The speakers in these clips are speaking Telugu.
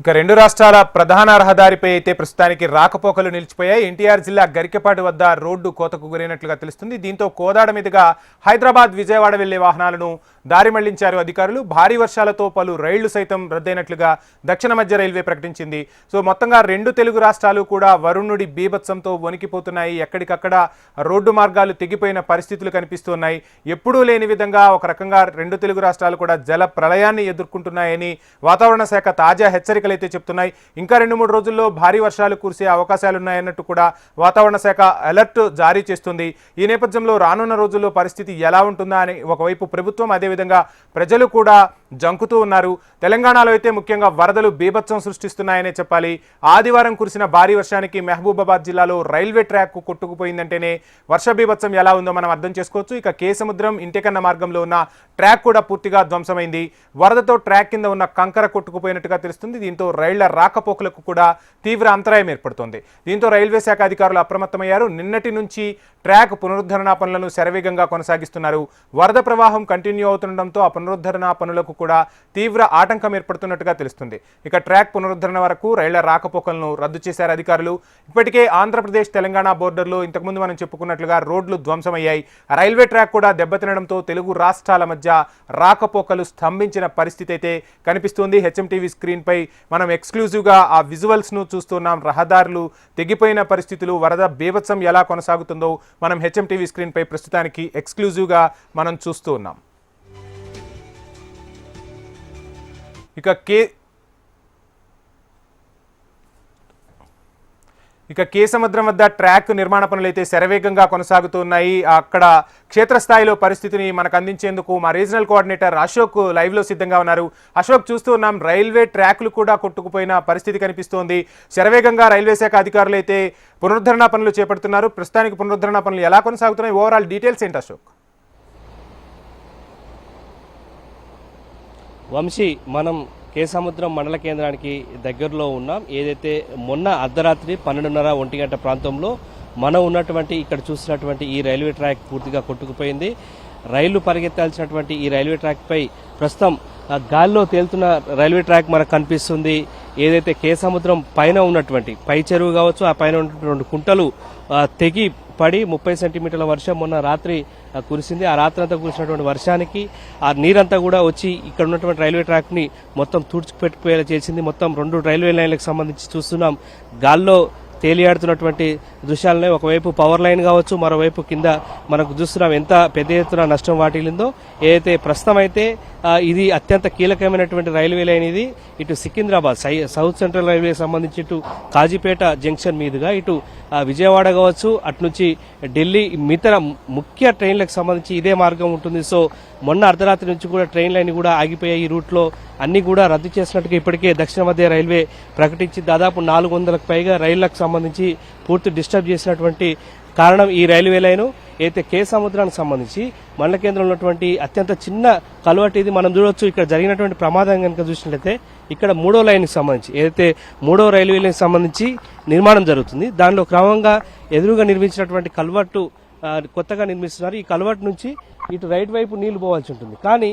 ఇక రెండు రాష్ట్రాల ప్రధాన రహదారిపై అయితే ప్రస్తుతానికి రాకపోకలు నిలిచిపోయాయి. ఎన్టీఆర్ జిల్లా గరికెపాటి వద్ద రోడ్డు కోతకు గురైనట్లుగా తెలుస్తుంది. దీంతో కోదాడ మీదుగా హైదరాబాద్ విజయవాడ వెళ్ళే వాహనాలను దారి మళ్ళించారు అధికారులు. భారీ వర్షాలతో పలు రైళ్ళు సైతం రద్దయినట్లుగా దక్షిణ మధ్య రైల్వే ప్రకటించింది. సో మొత్తంగా రెండు తెలుగు రాష్ట్రాలు కూడా వరుణుడి బీభత్సంతో వణికిపోతున్నాయి. ఎక్కడికక్కడ రోడ్డు మార్గాలు తెగిపోయిన పరిస్థితులు కనిపిస్తున్నాయి. ఎప్పుడూ లేని విధంగా ఒక రకంగా రెండు తెలుగు రాష్ట్రాలు కూడా జల ప్రళయాన్ని ఎదుర్కొంటున్నాయని వాతావరణ శాఖ తాజా హెచ్చరికలు అయితే చెప్తున్నాయి. ఇంకా రెండు మూడు రోజుల్లో భారీ వర్షాలు కురిసే అవకాశాలున్నాయన్నట్టు కూడా వాతావరణ శాఖ అలర్ట్ జారీ చేస్తుంది. ఈ నేపథ్యంలో రానున్న రోజుల్లో పరిస్థితి ఎలా ఉంటుందా అని ఒకవైపు ప్రభుత్వం అదేవిధంగా ప్రజలు కూడా జంకుతూ ఉన్నారు. తెలంగాణలో అయితే ముఖ్యంగా వరదలు బీభత్సం సృష్టిస్తున్నాయనే చెప్పాలి. ఆదివారం కురిసిన భారీ వర్షానికి మహబూబాబాద్ జిల్లాలో రైల్వే ట్రాక్ కొట్టుకుపోయిందంటేనే వర్ష బీభత్సం ఎలా ఉందో మనం అర్థం చేసుకోవచ్చు. ఇక కేసముద్రం ఇంటికన్న మార్గంలో ఉన్న ట్రాక్ కూడా పూర్తిగా ధ్వంసమైంది. వరదతో ట్రాక్ కింద ఉన్న కంకర కొట్టుకుపోయినట్టుగా తెలుస్తుంది. దీంతో రైళ్ళ రాకపోకలకు కూడా తీవ్ర అంతరాయం ఏర్పడుతోంది. దీంతో రైల్వే శాఖ అధికారులు అప్రమత్తమయ్యారు. నిన్నటి నుంచి ట్రాక్ పునరుద్ధరణ పనులను శరవేగంగా కొనసాగిస్తున్నారు. వరద ప్రవాహం కంటిన్యూ అవుతుండటంతో ఆ పునరుద్ధరణ పనులకు కూడా తీవ్ర ఆటంకం ఏర్పడుతున్నట్టుగా తెలుస్తుంది. ఇక ట్రాక్ పునరుద్ధరణ వరకు రైళ్ళ రాకపోకలను రద్దు చేశారు అధికారులు. ఇప్పటికే ఆంధ్రప్రదేశ్ తెలంగాణ బోర్డర్లో ఇంతకుముందు మనం చెప్పుకున్నట్లుగా రోడ్లు ధ్వంసమయ్యాయి. రైల్వే ట్రాక్ కూడా దెబ్బతినడంతో తెలుగు రాష్ట్రాల మధ్య రాకపోకలు స్తంభించిన పరిస్థితి అయితే కనిపిస్తుంది. హెచ్ఎంటీవీ స్క్రీన్పై మనం ఎక్స్క్లూజివ్గా ఆ విజువల్స్ను చూస్తున్నాం. రహదారులు తెగిపోయిన పరిస్థితులు వరద బీభత్సం ఎలా కొనసాగుతుందో మనం హెచ్ఎంటీవీ స్క్రీన్పై ప్రస్తుతానికి ఎక్స్క్లూజివ్గా మనం చూస్తూ ఉన్నాం. ఇక కే ఇక కేసముద్రం వద్ద ట్రాక్ నిర్మాణ పనులు అయితే శరవేగంగా కొనసాగుతున్నాయి అక్కడ క్షేత్రస్థాయిలో పరిస్థితిని మనకు అందించేందుకు మా రీజనల్ కోఆర్డినేటర్ అశోక్ లైవ్లో సిద్ధంగా ఉన్నారు. అశోక్ చూస్తూ ఉన్నాం రైల్వే ట్రాక్లు కూడా కొట్టుకుపోయిన పరిస్థితి కనిపిస్తోంది. శరవేగంగా రైల్వే శాఖ అధికారులు అయితే పునరుద్ధరణ పనులు చేపడుతున్నారు. ప్రస్తుతానికి పునరుద్ధరణ పనులు ఎలా కొనసాగుతున్నాయి? ఓవరాల్ డీటెయిల్స్ ఏంటి అశోక్? వంశీ మనం కేసముద్రం మండల కేంద్రానికి దగ్గరలో ఉన్నాం. ఏదైతే మొన్న అర్ధరాత్రి పన్నెండున్నర ఒంటి గంట ప్రాంతంలో మనం ఉన్నటువంటి ఇక్కడ చూసినటువంటి ఈ రైల్వే ట్రాక్ పూర్తిగా కొట్టుకుపోయింది. రైళ్ళు పరిగెత్తాల్సినటువంటి ఈ రైల్వే ట్రాక్ పై ప్రస్తుతం గాల్లో తేలుతున్న రైల్వే ట్రాక్ మనకు కనిపిస్తుంది. ఏదైతే కేసముద్రం పైన ఉన్నటువంటి పై చెరువు కావచ్చు ఆ పైన ఉన్నటువంటి రెండు కుంటలు తెగి పడి ముప్పై సెంటీమీటర్ల వర్షం మొన్న రాత్రి కురిసింది. ఆ రాత్రంతా కురిసినటువంటి వర్షానికి ఆ నీరంతా కూడా వచ్చి ఇక్కడ ఉన్నటువంటి రైల్వే ట్రాక్ని మొత్తం తుడిచిపెట్టుకుపోయేలా చేసింది. మొత్తం రెండు రైల్వే లైన్లకు సంబంధించి చూస్తున్నాం. గాల్లో తేలియాడుతున్నటువంటి దృశ్యాలనే ఒకవైపు పవర్ లైన్ కావచ్చు మరోవైపు కింద మనకు చూస్తున్నాం ఎంత పెద్ద ఎత్తున నష్టం వాటిల్లిందో. ఏదైతే ప్రస్తుతం అయితే ఇది అత్యంత కీలకమైనటువంటి రైల్వే లైన్ ఇది. ఇటు సికింద్రాబాద్ సై- సౌత్ సెంట్రల్ రైల్వే సంబంధించి ఇటు కాజీపేట జంక్షన్ మీదుగా ఇటు విజయవాడ కావచ్చు అటు నుంచి ఢిల్లీ మితర ముఖ్య ట్రైన్లకు సంబంధించి ఇదే మార్గం ఉంటుంది. సో మొన్న అర్ధరాత్రి నుంచి కూడా ట్రైన్ లైన్ కూడా ఆగిపోయాయి. ఈ రూట్లో అన్ని కూడా రద్దు చేసినట్టుగా ఇప్పటికే దక్షిణ మధ్య రైల్వే ప్రకటించి దాదాపు నాలుగు వందలకు పైగా రైళ్ళకు సంబంధించి పూర్తి డిస్టర్బ్ చేసినటువంటి కారణం ఈ రైల్వే లైను. అయితే కే సముద్రానికి సంబంధించి మండల కేంద్రంలో ఉన్నటువంటి అత్యంత చిన్న కలువటి ఇది మనం చూడవచ్చు ఇక్కడ జరిగినటువంటి ప్రమాదం కనుక చూసినట్లయితే ఇక్కడ మూడో లైన్కి సంబంధించి ఏదైతే మూడో రైల్వే లైన్కి సంబంధించి నిర్మాణం జరుగుతుంది. దానిలో క్రమంగా ఎదురుగా నిర్మించినటువంటి కల్వర్టు కొత్తగా నిర్మిస్తున్నారు. ఈ కల్వర్ట్ నుంచి ఇటు రైట్ వైపు నీళ్ళు పోవాల్సి ఉంటుంది. కానీ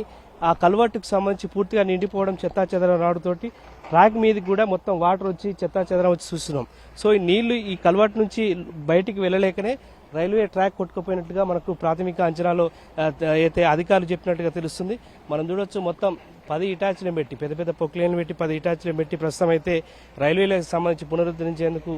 ఆ కల్వర్టుకు సంబంధించి పూర్తిగా నిండిపోవడం చెత్తా చెదరం రావడంతోటి ట్రాక్ మీదకి కూడా మొత్తం వాటర్ వచ్చి చెత్తా చెదరం వచ్చి చూస్తున్నాం. సో ఈ నీళ్ళు ఈ కల్వర్ట్ నుంచి బయటికి వెళ్ళలేకనే రైల్వే ట్రాక్ కొట్టుకుపోయినట్టుగా మనకు ప్రాథమిక అంచనాలో అయితే అధికారులు చెప్పినట్టుగా తెలుస్తుంది. మనం చూడొచ్చు మొత్తం పది ఇటాచ్లను పెట్టి పెద్ద పెద్ద పొక్లేన్లు పెట్టి పది ఇటాచ్లను పెట్టి ప్రస్తుతం అయితే రైల్వేలకు సంబంధించి పునరుద్ధరించేందుకు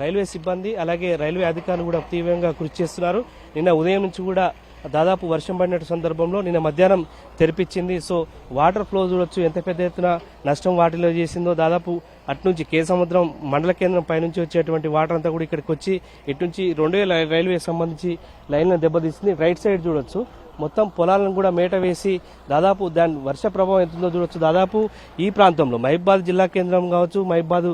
రైల్వే సిబ్బంది అలాగే రైల్వే అధికారులు కూడా తీవ్రంగా కృషి చేస్తున్నారు. నిన్న ఉదయం నుంచి కూడా దాదాపు వర్షం పడిన సందర్భంలో నిన్న మధ్యాహ్నం తెరిపించింది. సో వాటర్ ఫ్లో చూడొచ్చు. ఎంత పెద్ద ఎత్తున నష్టం వాటిలో చేసిందో దాదాపు అటు నుంచి కే సముద్రం మండల కేంద్రం పైనుంచి వచ్చేటువంటి వాటర్ అంతా కూడా ఇక్కడికి వచ్చి ఇటు నుంచి రెండు రైల్వే సంబంధించి లైన్లను దెబ్బతీసింది. రైట్ సైడ్ చూడొచ్చు. మొత్తం పొలాలను కూడా మేట వేసి దాదాపు దాని వర్ష ప్రభావం ఎంతుందో చూడవచ్చు చూడొచ్చు. దాదాపు ఈ ప్రాంతంలో మహిబాద్ జిల్లా కేంద్రం కావచ్చు మహిబాద్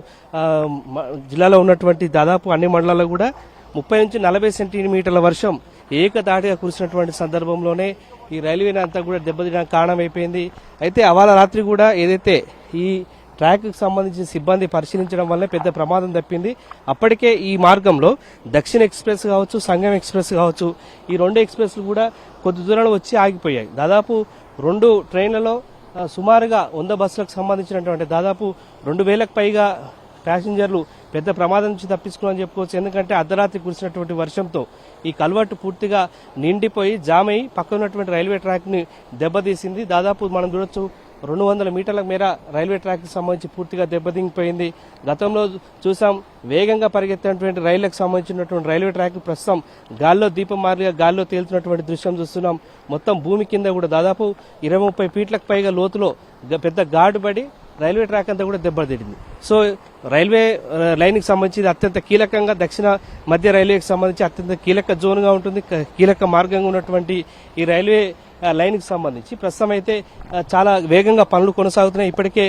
మ- జిల్లాలో ఉన్నటువంటి దాదాపు అన్ని మండలాల్లో కూడా ముప్పై నుంచి నలభై సెంటీమీటర్ల వర్షం ఏకదాటిగా కురిసినటువంటి సందర్భంలోనే ఈ రైల్వే అంతా కూడా దెబ్బతినడానికి కారణమైపోయింది. అయితే అవాళ రాత్రి కూడా ఏదైతే ఈ ట్రాక్కి సంబంధించిన సిబ్బంది పరిశీలించడం వల్లే పెద్ద ప్రమాదం తప్పింది. అప్పటికే ఈ మార్గంలో దక్షిణ ఎక్స్ప్రెస్ కావచ్చు సంగం ఎక్స్ప్రెస్ కావచ్చు ఈ రెండు ఎక్స్ప్రెస్లు కూడా కొద్ది దూరంలో వచ్చి ఆగిపోయాయి. దాదాపు రెండు ట్రైన్లలో సుమారుగా వంద బస్సులకు సంబంధించినటువంటి దాదాపు రెండు వేలకు పైగా ప్యాసింజర్లు పెద్ద ప్రమాదం నుంచి తప్పించుకున్నారని చెప్పుకోవచ్చు. ఎందుకంటే అర్ధరాత్రి కురిసినటువంటి వర్షంతో ఈ కల్వర్టు పూర్తిగా నిండిపోయి జామ్ అయి పక్కన ఉన్నటువంటి రైల్వే ట్రాక్ని దెబ్బతీసింది. దాదాపు మనం చూడొచ్చు రెండు వందల మీటర్ల మేర రైల్వే ట్రాక్కి సంబంధించి పూర్తిగా దెబ్బతింగిపోయింది గతంలో చూసాం వేగంగా పరిగెత్తినటువంటి రైళ్ళకు సంబంధించినటువంటి రైల్వే ట్రాక్ ప్రస్తుతం గాల్లో దీపం గాల్లో తేలుతున్నటువంటి దృశ్యం చూస్తున్నాం. మొత్తం భూమి కింద కూడా దాదాపు ఇరవై ముప్పై ఫీట్లకు పైగా లోతులో పెద్ద గాడు పడి రైల్వే ట్రాక్ అంతా కూడా దెబ్బతింది సో రైల్వే లైన్కి సంబంధించి అత్యంత కీలకంగా దక్షిణ మధ్య రైల్వేకి సంబంధించి అత్యంత కీలక జోన్గా ఉంటుంది. కీలక మార్గంగా ఉన్నటువంటి ఈ రైల్వే లైన్కి సంబంధించి. ప్రస్తుతం అయితే చాలా వేగంగా పనులు కొనసాగుతున్నాయి. ఇప్పటికే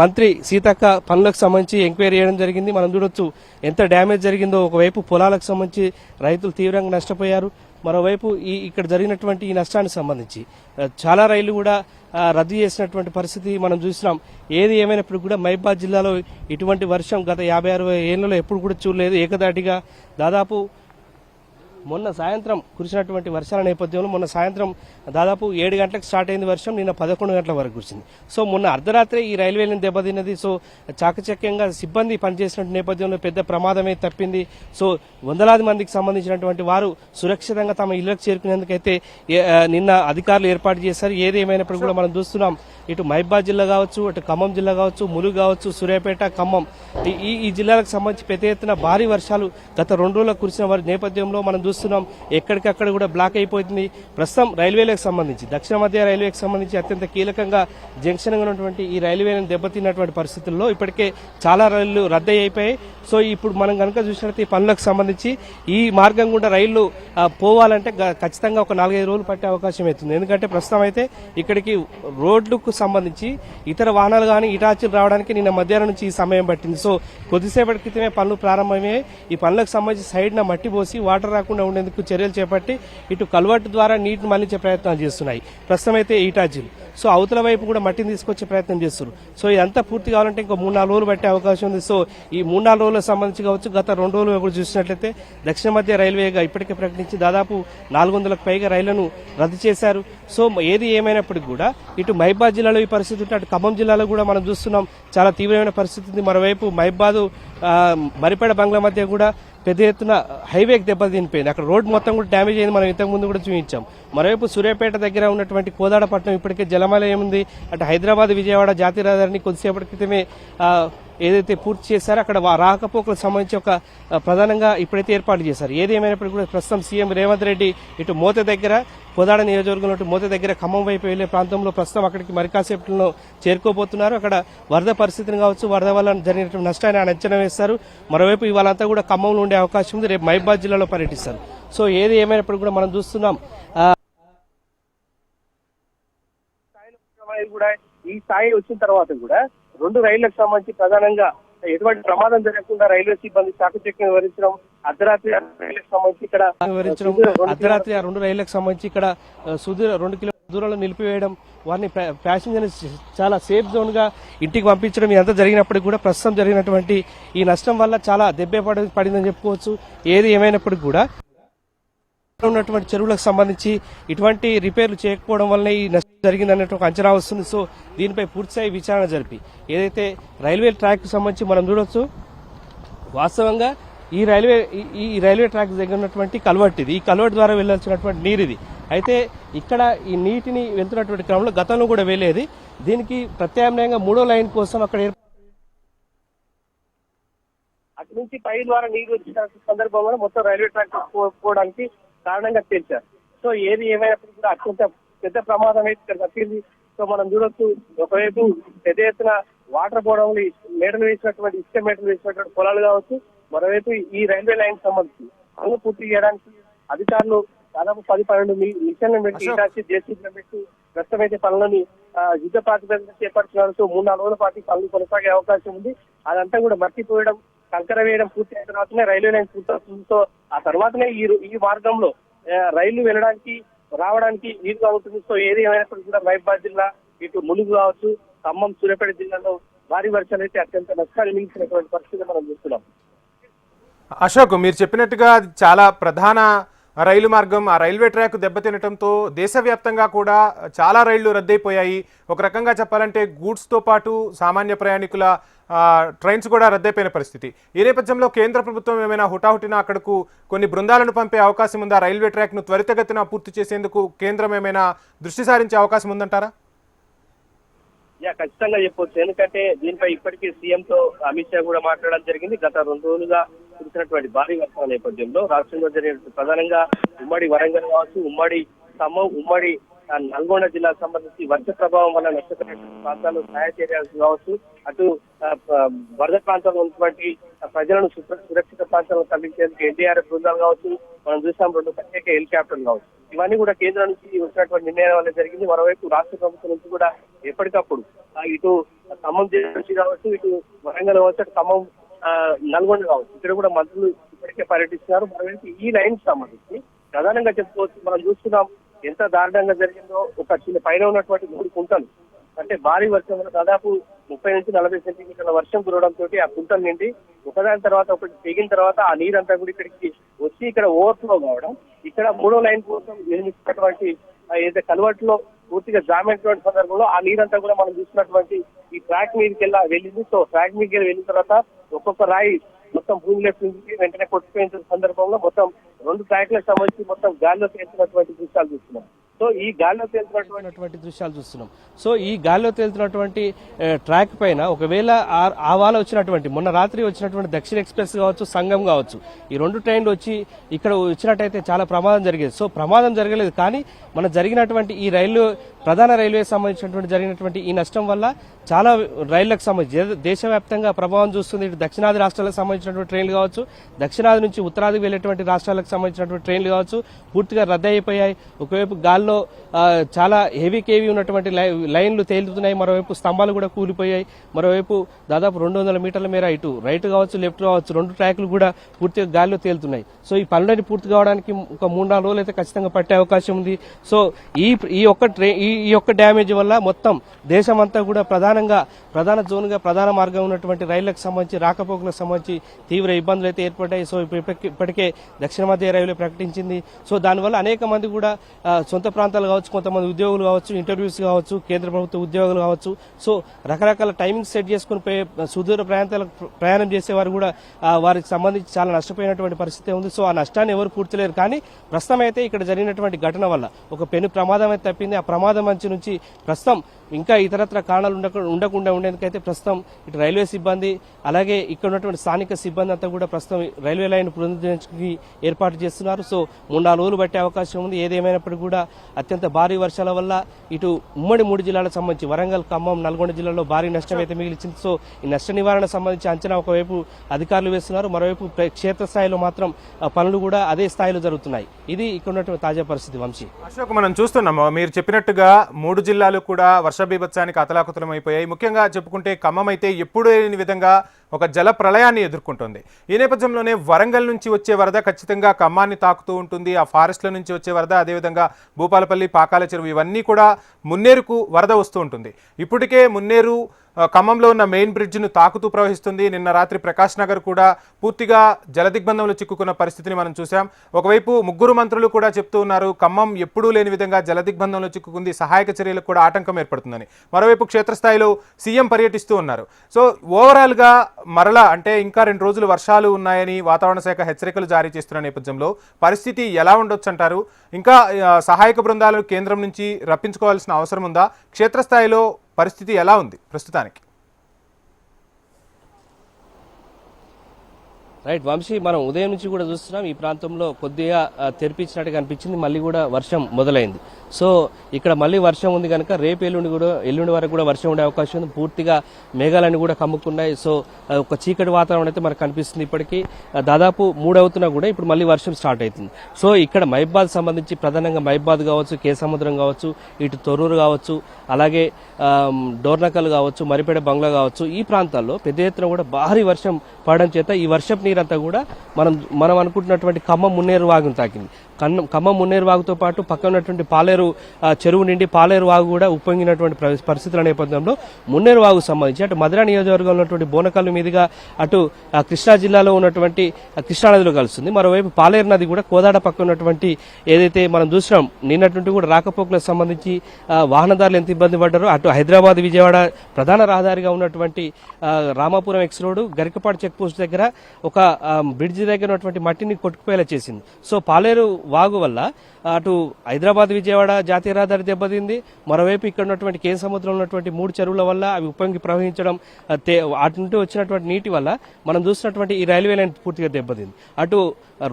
మంత్రి సీతక్క పనులకు సంబంధించి ఎంక్వైరీ చేయడం జరిగింది. మనం చూడొచ్చు ఎంత డ్యామేజ్ జరిగిందో. ఒకవైపు పొలాలకు సంబంధించి రైతులు తీవ్రంగా నష్టపోయారు. మరోవైపు ఈ ఇక్కడ జరిగినటువంటి ఈ నష్టానికి సంబంధించి చాలా రైళ్ళు కూడా రద్దు చేసినటువంటి పరిస్థితి మనం చూసినాం. ఏది ఏమైనప్పుడు కూడా మహిబాద్ జిల్లాలో ఇటువంటి వర్షం గత యాభై అరవై ఏళ్ళలో ఎప్పుడు కూడా చూడలేదు. ఏకదాటిగా దాదాపు మొన్న సాయంత్రం కురిసినటువంటి వర్షాల నేపథ్యంలో మొన్న సాయంత్రం దాదాపు ఏడు గంటలకు స్టార్ట్ అయింది వర్షం నిన్న పదకొండు గంటల వరకు కురిసింది. సో మొన్న అర్ధరాత్రి ఈ రైల్వేలను దెబ్బతిన్నది. సో చాకచక్యంగా సిబ్బంది పనిచేసిన నేపథ్యంలో పెద్ద ప్రమాదమే తప్పింది. సో వందలాది మందికి సంబంధించినటువంటి వారు సురక్షితంగా తమ ఇళ్ళకు చేరుకునేందుకైతే నిన్న అధికారులు ఏర్పాటు చేశారు. ఏది ఏమైనప్పుడు కూడా మనం చూస్తున్నాం ఇటు మహిబాద్ జిల్లా కావచ్చు అటు ఖమ్మం జిల్లా కావచ్చు ములుగు కావచ్చు సూర్యాపేట ఖమ్మం. ఈ- ఈ జిల్లాలకు సంబంధించి పెద్ద ఎత్తున భారీ వర్షాలు గత రెండు రోజుల కురిసిన వారి నేపథ్యంలో మనం చూస్తున్నాం. ఎక్కడికక్కడ కూడా బ్లాక్ అయిపోతుంది. ప్రస్తుతం రైల్వేలకు సంబంధించి దక్షిణ మధ్య రైల్వేకి సంబంధించి అత్యంత కీలకంగా జంక్షన్ ఉన్నటువంటి ఈ రైల్వేలను దెబ్బతిన్నటువంటి పరిస్థితుల్లో ఇప్పటికే చాలా రైళ్ళు రద్దు అయిపోయాయి. సో ఇప్పుడు మనం కనుక చూసినట్లయితే ఈ పనులకు సంబంధించి ఈ మార్గం గుండా రైళ్ళు పోవాలంటే ఖచ్చితంగా ఒక నాలుగైదు రోజులు పట్టే అవకాశం అవుతుంది. ఎందుకంటే ప్రస్తుతం అయితే ఇక్కడికి రోడ్లకు సంబంధించి ఇతర వాహనాలు కానీ ఇటాచీలు రావడానికి నిన్న మధ్యాహ్నం నుంచి ఈ సమయం పట్టింది. సో కొద్దిసేపటి క్రితమే పనులు ప్రారంభమయ్యాయి. ఈ పనులకు సంబంధించి సైడ్న మట్టి పోసి వాటర్ రాకుండా ఉండేందుకు చర్యలు చేపట్టి ఇటు కల్వర్టు ద్వారా నీటిని మళ్ళించే ప్రయత్నాలు చేస్తున్నాయి. ప్రస్తుతం అయితే ఈటాచీలు సో అవతల వైపు కూడా మట్టిని తీసుకొచ్చే ప్రయత్నం చేస్తున్నారు. సో ఇదంతా పూర్తి కావాలంటే ఇంకో మూడు నాలుగు రోజులు పట్టే అవకాశం ఉంది. సో ఈ మూడు నాలుగు రోజులకు సంబంధించి కావచ్చు గత రెండు రోజులు కూడా చూసినట్లయితే దక్షిణ మధ్య రైల్వేగా ఇప్పటికే ప్రకటించి దాదాపు నాలుగు వందలకు పైగా రైళ్ళను రద్దు చేశారు. సో ఏది ఏమైనప్పటికీ కూడా ఇటు మహిబాద్ జిల్లాలో ఈ పరిస్థితి ఉంటే అటు ఖమ్మం జిల్లాలో కూడా మనం చూస్తున్నాం చాలా తీవ్రమైన పరిస్థితి ఉంది. మరోవైపు మహిబాదు మరిపేడ బంగ్లా మధ్య కూడా పెద్ద ఎత్తున హైవేకి దెబ్బతినిపోయింది. అక్కడ రోడ్ మొత్తం కూడా డ్యామేజ్ అయింది. మనం ఇంతకుముందు కూడా చూపించాం. మరోవైపు సూర్యాపేట దగ్గర ఉన్నటువంటి కోదాడపట్నం ఇప్పటికే జలమాలయం ఉంది అటు హైదరాబాద్ విజయవాడ జాతీయ రహదారిని కొద్దిసేపటి క్రితమే ఏదైతే పూర్తి చేశారో అక్కడ వా- రాకపోకలకు సంబంధించి ఒక ప్రధానంగా ఇప్పుడైతే ఏర్పాటు చేశారు. ఏది కూడా ప్రస్తుతం సీఎం రేవంత్ రెడ్డి ఇటు మోత దగ్గర కోదాడ నియోజకవర్గంలో ఇటు మోత దగ్గర ఖమ్మం వైపు వెళ్ళే ప్రాంతంలో ప్రస్తుతం అక్కడికి మరికాసేపులో చేరుకోబోతున్నారు. అక్కడ వరద పరిస్థితిని కావచ్చు వరద వల్ల జరిగినటువంటి నష్టాన్ని ఆయన అంచనా వేస్తారు. మరోవైపు ఇవాళంతా కూడా ఖమ్మంలో ఉండే అవకాశం ఉంది. రేపు మహిబాద్ జిల్లాలో పర్యటిస్తారు. సో ఏది ఏమైనప్పుడు కూడా మనం చూస్తున్నాం. స్థాయిలో కూడా ఈ స్థాయి వచ్చిన తర్వాత కూడా రెండు రైళ్ళకు సంబంధించి ప్రధానంగా ఎటువంటి ప్రమాదం జరగకుండా రైల్వే సిబ్బంది చాకచక్యం వివరించడం అర్ధరాత్రి రైళ్ళకు సంబంధించి ఇక్కడ వివరించడం అర్ధరాత్రి ఆ రెండు రైళ్ళకు సంబంధించి ఇక్కడ సుదూర రెండు కిలో దూరంలో నిలిపివేయడం వారిని ప్యాసింజర్ చాలా సేఫ్ జోన్గా ఇంటికి పంపించడం ఇదంతా జరిగినప్పటికీ కూడా ప్రస్తుతం జరిగినటువంటి ఈ నష్టం వల్ల చాలా దెబ్బే పడి పడిందని చెప్పుకోవచ్చు. ఏది ఏమైనప్పటికీ కూడా ఉన్నటువంటి చెరువులకు సంబంధించి ఇటువంటి రిపేర్లు చేయకపోవడం వల్ల ఈ నష్టం జరిగిందన్నట్టు ఒక అంచనా వస్తుంది. సో దీనిపై పూర్తిస్థాయి విచారణ జరిపి ఏదైతే రైల్వే ట్రాక్ సంబంధించి మనం చూడొచ్చు వాస్తవంగా ఈ రైల్వే ఈ- ఈ రైల్వే ట్రాక్ దగ్గర ఉన్నటువంటి కల్వర్ట్ ఇది ఈ కల్వర్ట్ ద్వారా వెళ్ళాల్సినటువంటి నీరు ఇది అయితే ఇక్కడ ఈ నీటిని వెళ్తున్నటువంటి క్రమంలో గతంలో కూడా వెళ్ళేది. దీనికి ప్రత్యామ్నాయంగా మూడో లైన్ కోసం అక్కడ అటు నుంచి పై ద్వారా నీరు వచ్చిన సందర్భంలో మొత్తం రైల్వే ట్రాక్ పోవడానికి కారణంగా తేల్చారు. సో ఏది ఏమైనప్పటికీ కూడా అత్యంత పెద్ద ప్రమాదం అయితే ఇక్కడ తప్పింది. సో మనం చూడొచ్చు ఒకవైపు పెద్ద ఎత్తున వాటర్ పోవడం మేడలు వేసినటువంటి ఇసుక మేడలు వేసినటువంటి పొలాలు కావచ్చు మరోవైపు ఈ రైల్వే లైన్ సంబంధించి పనులు పూర్తి చేయడానికి అధికారులు దాదాపు పది పన్నెండు మిషన్లు పెట్టి. ఇటాచి జేసీబీలు పెట్టి ప్రస్తుతం అయితే పనులని యుద్ధ ప్రాతిపదికన చేపడుతున్నారు. సో మూడు నాలుగు రోజుల పాటు పనులు కొనసాగే అవకాశం ఉంది. అదంతా కూడా మట్టి పోయడం కంకర వేయడం పూర్తి అయిన తర్వాతనే రైల్వే లైన్ పూర్తవుతుంది ఆ తర్వాతనే ఈ ఈ మార్గంలో రైలు రైళ్ళు వెళ్ళడానికి రావడానికి వీలుగా ఉంటుంది సో ఏది ఏమైనప్పటికీ కూడా మహిబాద్ జిల్లా ఇటు ములుగు కావచ్చు ఖమ్మం సూర్యాపేట జిల్లాలో భారీ వర్షాలు అయితే అత్యంత నష్టాలు మిగిలినటువంటి పరిస్థితి మనం చూస్తున్నాం. అశోక్ మీరు చెప్పినట్టుగా అది చాలా ప్రధాన రైలు మార్గం ఆ రైల్వే ట్రాక్ దెబ్బతినటంతో దేశవ్యాప్తంగా కూడా చాలా రైళ్ళు రద్దయిపోయాయి. ఒక రకంగా చెప్పాలంటే గూడ్స్తో పాటు సామాన్య ప్రయాణికుల ట్రైన్స్ కూడా రద్దయిపోయిన పరిస్థితి. ఈ నేపథ్యంలో కేంద్ర ప్రభుత్వం ఏమైనా హుటాహుటిన అక్కడకు కొన్ని బృందాలను పంపే అవకాశం ఉందా? రైల్వే ట్రాక్ను త్వరితగతిన పూర్తి చేసేందుకు కేంద్రం ఏమైనా దృష్టి సారించే అవకాశం ఉందంటారా? యా ఖచ్చితంగా చెప్పొచ్చు. ఎందుకంటే దీనిపై ఇప్పటికీ సీఎంతో అమిత్ షా కూడా మాట్లాడడం జరిగింది. గత రెండు రోజులుగా కురిసినటువంటి భారీ వర్షాల నేపథ్యంలో రాష్ట్రంలో జరిగిన ప్రధానంగా ఉమ్మడి వరంగల్ కావచ్చు ఉమ్మడి ఖమ్మం ఉమ్మడి నల్గొండ జిల్లాకు సంబంధించి వర్ష ప్రభావం వల్ల నష్టపోయినటువంటి ప్రాంతాల్లో సహాయ చర్యలు కావచ్చు. అటు వరద ప్రాంతంలో ఉన్నటువంటి ప్రజలను సురక్షిత ప్రాంతాలను తరలించేందుకు ఎన్డీఆర్ఎఫ్ బృందాలు కావచ్చు మనం చూసాం రెండు ప్రత్యేక హెలికాప్టర్లు కావచ్చు. ఇవన్నీ కూడా కేంద్రం నుంచి వచ్చినటువంటి నిర్ణయం వల్ల జరిగింది. మరోవైపు రాష్ట్ర ప్రభుత్వం నుంచి కూడా ఎప్పటికప్పుడు ఇటు ఖమ్మం జిల్లా నుంచి కావచ్చు ఇటు వరంగల్ కావచ్చు ఖమ్మం నల్గొండ కావచ్చు. ఇక్కడ కూడా మంత్రులు ఇప్పటికే పర్యటిస్తున్నారు మరోవైపు ఈ లైన్ సంబంధించి ప్రధానంగా చెప్పుకోవచ్చు మనం చూస్తున్నాం ఎంత దారుణంగా జరిగిందో ఒక చిన్న పైన ఉన్నటువంటి మూడు కుంటలు. అంటే భారీ వర్షం వల్ల దాదాపు ముప్పై నుంచి నలభై సెంటీమీటర్ల వర్షం కురవడంతో ఆ కుంటలు నిండి ఒకదాని తర్వాత ఒకటి తెగిన తర్వాత ఆ నీరంతా కూడా ఇక్కడికి వచ్చి ఇక్కడ ఓవర్ఫ్లో కావడం ఇక్కడ మూడో లైన్ కోసం నిర్మిస్తున్నటువంటి ఆ ఏదైతే కలవట్లో పూర్తిగా జామ్ అయినటువంటి సందర్భంలో ఆ నీరంతా కూడా మనం చూసినటువంటి ఈ ట్రాక్ మీదకి వెళ్ళా వెళ్ళింది. సో ట్రాక్ మీదకి వెళ్ళిన తర్వాత ఒక్కొక్క రాయి మొత్తం భూమి నుంచి వెంటనే కొట్టుకుపోయిన సందర్భంలో మొత్తం రెండు ట్రాక్లకు సంబంధించి మొత్తం గాల్లో తేల్చినటువంటి దృశ్యాలు చూస్తున్నాం. సో ఈ గాల్లో తేలుతున్నటువంటి దృశ్యాలు చూస్తున్నాం. సో ఈ గాల్లో తేలుతున్నటువంటి ట్రాక్ పైన ఒకవేళ ఆ- ఆవాల వచ్చినటువంటి మొన్న రాత్రి వచ్చినటువంటి దక్షిణ ఎక్స్ప్రెస్ కావచ్చు సంఘం కావచ్చు ఈ రెండు ట్రైన్లు వచ్చి ఇక్కడ వచ్చినట్టయితే చాలా ప్రమాదం జరిగేది. సో ప్రమాదం జరగలేదు కానీ మన జరిగినటువంటి ఈ రైలు ప్రధాన రైల్వే సంబంధించినటువంటి జరిగినటువంటి ఈ నష్టం వల్ల చాలా రైళ్ళకు సంబంధించి దేశవ్యాప్తంగా ప్రభావం చూస్తుంది. ఇటు దక్షిణాది రాష్ట్రాలకు సంబంధించినటువంటి ట్రైన్లు కావచ్చు దక్షిణాది నుంచి ఉత్తరాదికి వెళ్ళేటువంటి రాష్ట్రాలకు సంబంధించినటువంటి ట్రైన్లు కావచ్చు పూర్తిగా రద్దయిపోయాయి ఒకవైపు గాల్లో చాలా హెవీ కేవీ ఉన్నటువంటి లై- లైన్లు తేలుతున్నాయి. మరోవైపు స్తంభాలు కూడా కూలిపోయాయి. మరోవైపు దాదాపు రెండు వందల మీటర్ల మేర ఇటు రైట్ కావచ్చు లెఫ్ట్ కావచ్చు రెండు ట్రాక్లు కూడా పూర్తిగా గాల్లో తేలుతున్నాయి. సో ఈ పనులని పూర్తి కావడానికి ఒక మూడు నాలుగు రోజులు అయితే ఖచ్చితంగా పట్టే అవకాశం ఉంది. సో ఈ ఈ ఒక్క ట్రైన్ ఈ ఈ యొక్క డ్యామేజ్ వల్ల మొత్తం దేశం అంతా కూడా ప్రధానంగా ప్రధాన జోన్గా ప్రధాన మార్గం ఉన్నటువంటి రైళ్ళకు సంబంధించి రాకపోకలకు సంబంధించి తీవ్ర ఇబ్బందులు అయితే ఏర్పడ్డాయి. సో ఇప్పటికే- దక్షిణ మధ్య రైల్వే ప్రకటించింది. సో దానివల్ల అనేక మంది కూడా సొంత ప్రాంతాలు కావచ్చు కొంతమంది ఉద్యోగులు కావచ్చు ఇంటర్వ్యూస్ కావచ్చు కేంద్ర ప్రభుత్వ ఉద్యోగులు కావచ్చు. సో రకరకాల టైమింగ్ సెట్ చేసుకుని పోయే సుదూర ప్రాంతాలకు ప్రయాణం చేసేవారు కూడా వారికి సంబంధించి చాలా నష్టపోయినటువంటి పరిస్థితి ఉంది. సో ఆ నష్టాన్ని ఎవరు పూర్తిలేరు కానీ ప్రస్తుతం అయితే ఇక్కడ జరిగినటువంటి ఘటన వల్ల ఒక పెను ప్రమాదం అయితే తప్పింది. ఆ ప్రమాదం మంచి నుంచి ప్రస్తుతం ఇంకా ఇతరత్ర కారణాలు ఉండక ఉండకుండా ఉండేందుకైతే ప్రస్తుతం ఇటు రైల్వే సిబ్బంది అలాగే ఇక్కడ ఉన్నటువంటి స్థానిక సిబ్బంది అంతా కూడా ప్రస్తుతం రైల్వే లైన్ పునరుద్ధరించడానికి ఏర్పాటు చేస్తున్నారు. సో మూడు నాలుగు రోజులు పట్టే అవకాశం ఉంది. ఏదేమైనప్పటికీ కూడా అత్యంత భారీ వర్షాల వల్ల ఇటు ఉమ్మడి మూడు జిల్లాలకు సంబంధించి వరంగల్ ఖమ్మం నల్గొండ జిల్లాలో భారీ నష్టం అయితే మిగిలిచింది. సో ఈ నష్ట నివారణ సంబంధించి అంచనా ఒకవైపు అధికారులు వేస్తున్నారు. మరోవైపు క్షేత్రస్థాయిలో మాత్రం పనులు కూడా అదే స్థాయిలో జరుగుతున్నాయి. ఇది ఇక్కడ ఉన్నటువంటి తాజా పరిస్థితి వంశీ. అశోక్ మనం చూస్తున్నాము మీరు చెప్పినట్టుగా మూడు జిల్లాలు కూడా వర్ష బీభత్సానికి అతలాకుతలం అయిపోయాయి ముఖ్యంగా చెప్పుకుంటే ఖమ్మం అయితే ఎప్పుడూ లేని విధంగా ఒక జల ప్రళయాన్ని ఎదుర్కొంటుంది. ఈ నేపథ్యంలోనే వరంగల్ నుంచి వచ్చే వరద ఖచ్చితంగా ఖమ్మాన్ని తాకుతూ ఉంటుంది. ఆ ఫారెస్ట్ల నుంచి వచ్చే వరద అదేవిధంగా భూపాలపల్లి పాకాల చెరువు ఇవన్నీ కూడా మున్నేరుకు వరద వస్తూ ఉంటుంది. ఇప్పటికే మున్నేరు ఖమ్మంలో ఉన్న మెయిన్ బ్రిడ్జ్ను తాకుతూ ప్రవహిస్తుంది. నిన్న రాత్రి ప్రకాష్ నగర్ కూడా పూర్తిగా జలదిగ్బంధంలో చిక్కుకున్న పరిస్థితిని మనం చూసాం ఒకవైపు ముగ్గురు మంత్రులు కూడా చెప్తూ ఉన్నారు ఖమ్మం ఎప్పుడూ లేని విధంగా జలదిగ్బంధంలో చిక్కుకుంది. సహాయక చర్యలకు కూడా ఆటంకం ఏర్పడుతుందని. మరోవైపు క్షేత్రస్థాయిలో సీఎం పర్యటిస్తూ ఉన్నారు. సో ఓవరాల్గా మరలా అంటే ఇంకా రెండు రోజులు వర్షాలు ఉన్నాయని వాతావరణ శాఖ హెచ్చరికలు జారీ చేస్తున్న నేపథ్యంలో పరిస్థితి ఎలా ఉండొచ్చు అంటారు ఇంకా సహాయక బృందాలను కేంద్రం నుంచి రప్పించుకోవాల్సిన అవసరం ఉందా? క్షేత్రస్థాయిలో పరిస్థితి ఎలా ఉంది ప్రస్తుతానికి? రైట్ వంశీ మనం ఉదయం నుంచి కూడా చూస్తున్నాం ఈ ప్రాంతంలో కొద్దిగా తెరిపించినట్టుగా అనిపించింది మళ్ళీ కూడా వర్షం మొదలైంది. సో ఇక్కడ మళ్ళీ వర్షం ఉంది కనుక రేపు ఎల్లుండి కూడా ఎల్లుండి వరకు కూడా వర్షం ఉండే అవకాశం ఉంది. పూర్తిగా మేఘాలన్నీ కూడా కమ్ముకున్నాయి. సో ఒక చీకటి వాతావరణం అయితే మనకు కనిపిస్తుంది ఇప్పటికీ. దాదాపు మూడు అవుతున్నా కూడా ఇప్పుడు మళ్ళీ వర్షం స్టార్ట్ అవుతుంది. సో ఇక్కడ మైబాద్ సంబంధించి ప్రధానంగా మైబాద్ కావచ్చు కేసముద్రం కావచ్చు ఇటు తొర్రూరు కావచ్చు అలాగే డోర్నకల్ కావచ్చు మరిపేట బంగ్లా కావచ్చు ఈ ప్రాంతాల్లో పెద్ద ఎత్తున కూడా భారీ వర్షం పడడం చేత ఈ వర్షపు నీరు నీరంతా కూడా మనం మనం అనుకుంటున్నటువంటి ఖమ్మం మున్నేరు వాగును తాకింది. కన్నం ఖమ్మం మున్నేరు వాగుతో పాటు పక్కన ఉన్నటువంటి పాలేరు చెరువు నిండి పాలేరు వాగు కూడా ఉప్పొంగినటువంటి పరిస్థితుల నేపథ్యంలో మున్నేరు వాగు సంబంధించి అటు మధుర నియోజకవర్గంలో ఉన్నటువంటి బోనకల్లు మీదుగా అటు కృష్ణా జిల్లాలో ఉన్నటువంటి కృష్ణానదిలో కృష్ణా నదిలో కలుస్తుంది. మరోవైపు పాలేరు నది కూడా కోదాడ పక్కన ఉన్నటువంటి ఏదైతే మనం చూసినాం నిన్నటువంటి కూడా రాకపోకలకు సంబంధించి వాహనదారులు ఎంత ఇబ్బంది పడ్డారో అటు హైదరాబాద్ విజయవాడ ప్రధాన రహదారిగా ఉన్నటువంటి Ramapuram X road Garikapadu check post దగ్గర ఒక బ్రిడ్జ్ బ్రిడ్జి దగ్గర ఉన్నటువంటి మట్టిని కొట్టుకుపోయేలా చేసింది. సో పాలేరు వాగు వల్ల అటు హైదరాబాద్ విజయవాడ జాతీయ రహదారి దెబ్బతింది. మరోవైపు ఇక్కడ ఉన్నటువంటి కేంద్ర సముద్రంలో ఉన్నటువంటి మూడు చెరువుల వల్ల అవి ఉప్పొంగి ప్రవహించడం అటు నుండి వచ్చినటువంటి నీటి వల్ల మనం చూసినటువంటి ఈ రైల్వే లైన్ పూర్తిగా దెబ్బతింది. అటు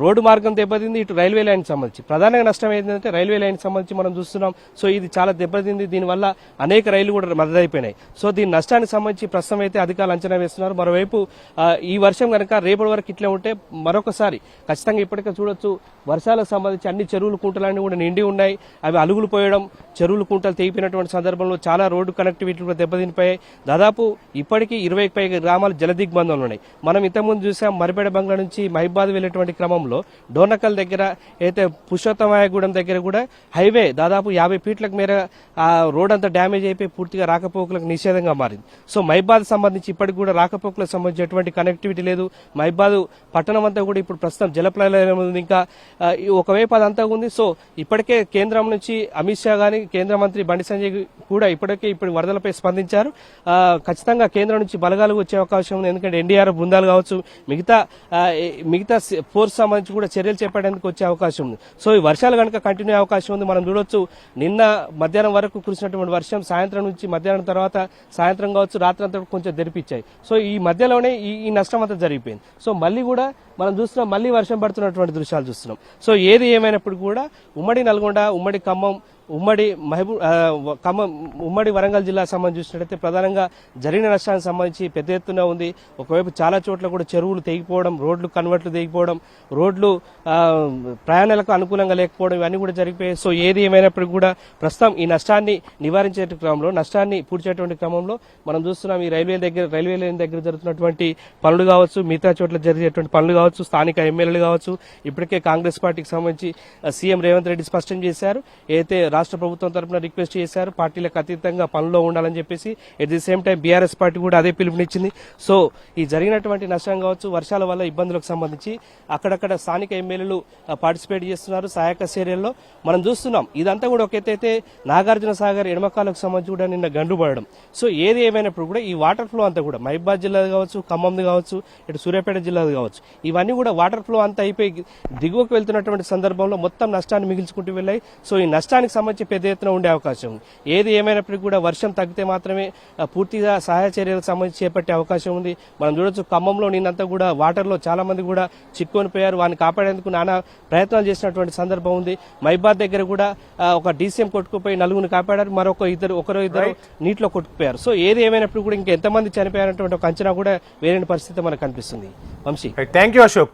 రోడ్డు మార్గం దెబ్బతింది ఇటు రైల్వే లైన్ సంబంధించి. ప్రధానంగా నష్టం ఏంటంటే రైల్వే లైన్ సంబంధించి మనం చూస్తున్నాం. సో ఇది చాలా దెబ్బతింది. దీనివల్ల అనేక రైళ్ళు కూడా మద్దతైపోయినాయి. సో దీని నష్టానికి సంబంధించి ప్రస్తుతం అయితే అధికారులు అంచనా వేస్తున్నారు. మరోవైపు ఈ వర్షం కనుక రేపటి వరకు ఇట్లా ఉంటే మరొకసారి ఖచ్చితంగా ఇప్పటికే చూడొచ్చు. వర్షాలకు సంబంధించి అన్ని చెరువులు కుంటలన్నీ కూడా నిండి ఉన్నాయి. అవి అలుగులు పోయడం చెరువులు కుంటలు తెగిపోయినటువంటి సందర్భంలో చాలా రోడ్డు కనెక్టివిటీ కూడా దెబ్బతినిపోయాయి. దాదాపు ఇప్పటికీ ఇరవై పైగా గ్రామాలు జలదిగ్బంధంలో ఉన్నాయి. మనం ఇంతకుముందు చూసాం మరిపేడ బంగ్లా నుంచి మహిబాద్ వెళ్ళేటువంటి క్రమంలో డోనకల్ దగ్గర అయితే పురుషోత్తమాయగూడెం దగ్గర కూడా హైవే దాదాపు యాభై ఫీట్లకు మేర ఆ రోడ్ అంతా డ్యామేజ్ అయిపోయి పూర్తిగా రాకపోకలకు నిషేధంగా మారింది. సో మైబాద్ సంబంధించి ఇప్పటికి కూడా రాకపోకలకు సంబంధించినటువంటి కనెక్టివిటీ లేదు. మైబాద్ పట్టణం అంతా కూడా ఇప్పుడు ప్రస్తుతం జలప్రలయం ఉంది. ఇంకా ఒక ఒకవైపు అదంతా ఉంది. సో ఇప్పటికే కేంద్రం నుంచి అమిత్ షా గాని కేంద్ర మంత్రి బండి సంజయ్ కూడా ఇప్పటికే ఇప్పుడు వరదలపై స్పందించారు. ఖచ్చితంగా కేంద్రం నుంచి బలగాలు వచ్చే అవకాశం ఉంది. ఎందుకంటే ఎన్డీఆర్ఎఫ్ బృందాలు కావచ్చు మిగతా మిగతా ఫోర్స్ సంబంధించి కూడా చర్యలు చేపట్టేందుకు వచ్చే అవకాశం ఉంది. సో ఈ వర్షాలు కనుక కంటిన్యూ అయ్యే అవకాశం ఉంది. మనం చూడొచ్చు నిన్న మధ్యాహ్నం వరకు కురిసినటువంటి వర్షం సాయంత్రం నుంచి మధ్యాహ్నం తర్వాత సాయంత్రం కావచ్చు రాత్రి అంతా కొంచెం తెరిపించాయి. సో ఈ మధ్యలోనే ఈ ఈ నష్టం అంతా జరిగిపోయింది. సో మళ్ళీ కూడా మనం చూస్తున్నాం మళ్ళీ వర్షం పడుతున్నటువంటి దృశ్యాలు చూస్తున్నాం. సో ఏది ఏమైనప్పుడు కూడా ఉమ్మడి నల్గొండ ఉమ్మడి ఖమ్మం ఉమ్మడి మహబూబ్ ఖమ్మం ఉమ్మడి వరంగల్ జిల్లా సంబంధించి చూసినట్లయితే ప్రధానంగా జరిగిన నష్టానికి సంబంధించి పెద్ద ఎత్తున ఉంది. ఒకవైపు చాలా చోట్ల కూడా చెరువులు తెగిపోవడం రోడ్లు కన్వర్ట్లు తెగిపోవడం రోడ్లు ప్రయాణాలకు అనుకూలంగా లేకపోవడం ఇవన్నీ కూడా జరిగిపోయాయి. సో ఏది ఏమైనప్పటికీ కూడా ప్రస్తుతం ఈ నష్టాన్ని నివారించే క్రమంలో నష్టాన్ని పూడ్చేటువంటి క్రమంలో మనం చూస్తున్నాం ఈ రైల్వే దగ్గర రైల్వే లైన్ దగ్గర జరుగుతున్నటువంటి పనులు కావచ్చు మిగతా చోట్ల జరిగేటువంటి పనులు కావచ్చు స్థానిక ఎమ్మెల్యేలు కావచ్చు. ఇప్పటికే కాంగ్రెస్ పార్టీకి సంబంధించి సీఎం రేవంత్ రెడ్డి స్పష్టం చేశారు. అయితే రాష్ట్ర ప్రభుత్వం తరపున రిక్వెస్ట్ చేశారు. పార్టీలకు అతీతంగా పనిలో ఉండాలని చెప్పేసి at the same time BRS party కూడా అదే పిలుపునిచ్చింది. సో ఈ జరిగినటువంటి నష్టం కావచ్చు వర్షాల వల్ల ఇబ్బందులకు సంబంధించి అక్కడక్కడ స్థానిక ఎమ్మెల్యేలు పార్టిసిపేట్ చేస్తున్నారు సహాయక చర్యల్లో మనం చూస్తున్నాం ఇదంతా కూడా ఒక ఎత్తైతే నాగార్జున సాగర్ ఎడమకాలకు సంబంధించి కూడా నిన్న గండు పడడం. సో ఏది ఏమైనప్పుడు కూడా ఈ వాటర్ ఫ్లో అంతా కూడా మహిబాద్ జిల్లాది కావచ్చు ఖమ్మంది కావచ్చు ఇటు సూర్యాపేట జిల్లాది కావచ్చు ఇవన్నీ కూడా వాటర్ ఫ్లో అంతా అయిపోయి దిగువకు వెళ్తున్నటువంటి సందర్భంలో మొత్తం నష్టాన్ని మిగిల్చుకుంటూ వెళ్ళాయి. సో ఈ నష్టానికి సంబంధించి పెద్ద ఎత్తున ఉండే అవకాశం ఉంది. ఏది ఏమైనప్పటికీ కూడా వర్షం తగ్గితే మాత్రమే పూర్తిగా సహాయ చర్యలకు సంబంధించి చేపట్టే అవకాశం ఉంది. మనం చూడొచ్చు ఖమ్మంలో నిన్నంతా కూడా వాటర్లో చాలా మంది కూడా చిక్కుకొని పోయారు వారిని కాపాడేందుకు నానా ప్రయత్నాలు చేసినటువంటి సందర్భం ఉంది. మైబాద్ దగ్గర కూడా ఒక డీసీఎం కొట్టుకుపోయి నలుగురిని కాపాడారు. మరొక ఇద్దరు ఒకరు ఇద్దరు నీటిలో కొట్టుకుపోయారు. సో ఏది ఏమైనప్పుడు కూడా ఇంకా ఎంతమంది చనిపోయారన్నటువంటి ఒక అంచనా కూడా వేరే పరిస్థితి మనకు కనిపిస్తుంది. వంశీ. Thank you Ashok